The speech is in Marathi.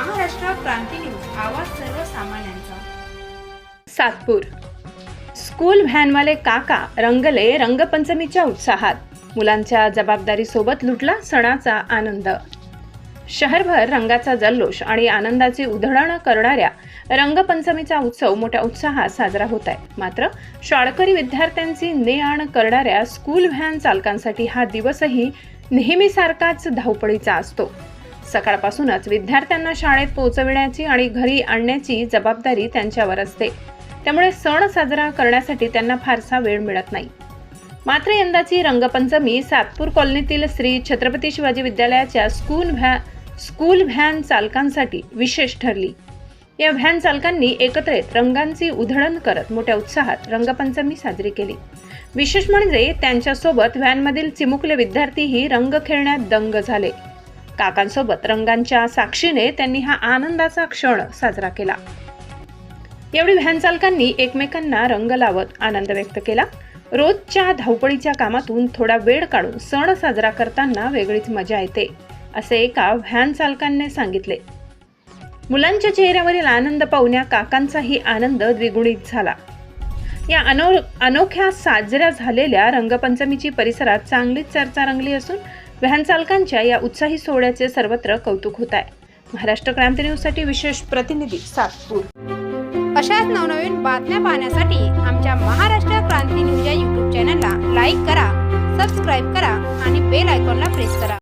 क्रांती न्यूज आवाज सर्वसामान्यांचा. सातपूर. स्कूल व्हॅनवाले काका रंगले रंगपंचमीच्या उत्साहात. मुलांच्या जबाबदारीसोबत लुटला सणाचा आनंद. शहरभर रंगाचा जल्लोष आणि आनंदाची उधळण करणाऱ्या रंगपंचमीचा उत्सव मोठ्या उत्साहात साजरा होत आहे मात्र शाळकरी विद्यार्थ्यांची ने आण करणाऱ्या स्कूल व्हॅन चालकांसाठी हा दिवसही नेहमीसारखाच धावपळीचा असतो. सकाळपासूनच विद्यार्थ्यांना शाळेत पोहोचविण्याची आणि घरी आणण्याची जबाबदारी त्यांच्यावर असते. त्यामुळे सण साजरा करण्यासाठी त्यांना फारसा वेळ मिळत नाही. मात्र यंदाची रंगपंचमी सातपूर कॉलनीतील श्री छत्रपती शिवाजी विद्यालयाच्या स्कूल व्हॅ स्कूल व्हॅन चालकांसाठी विशेष ठरली. या व्हॅन चालकांनी एकत्र येत रंगांची उधळण करत मोठ्या उत्साहात रंगपंचमी साजरी केली. विशेष म्हणजे त्यांच्यासोबत व्हॅनमधील चिमुकले विद्यार्थीही रंग खेळण्यात दंग झाले. काकांसोबत रंगांच्या साक्षीने त्यांनी हा आनंदाचा क्षण साजरा केला. यावेळी व्हॅन चालकांनी एकमेकांना रंग लावत आनंद व्यक्त केला. रोजच्या धावपळीच्या कामातून थोडा वेळ काढून सण साजरा करताना वेगळीच मजा येते असे एका व्हॅन चालकांनी सांगितले. मुलांच्या चेहऱ्यावरील आनंद पाहुण्या काकांचाही आनंद द्विगुणित झाला. या अनो अनोख्या साजऱ्या झालेल्या रंगपंचमीची परिसरात चांगलीच चर्चा रंगली असून व्हॅन चालकांच्या या उत्साही सोहळ्याचे सर्वत्र कौतुक होत आहे. महाराष्ट्र क्रांती न्यूजसाठी विशेष प्रतिनिधी सातपूर. अशाच नवनवीन बातम्या पाहण्यासाठी आमच्या महाराष्ट्र क्रांती न्यूज या यूट्यूब चॅनलला लाईक करा सबस्क्राईब करा आणि बेल आयकॉनला प्रेस करा.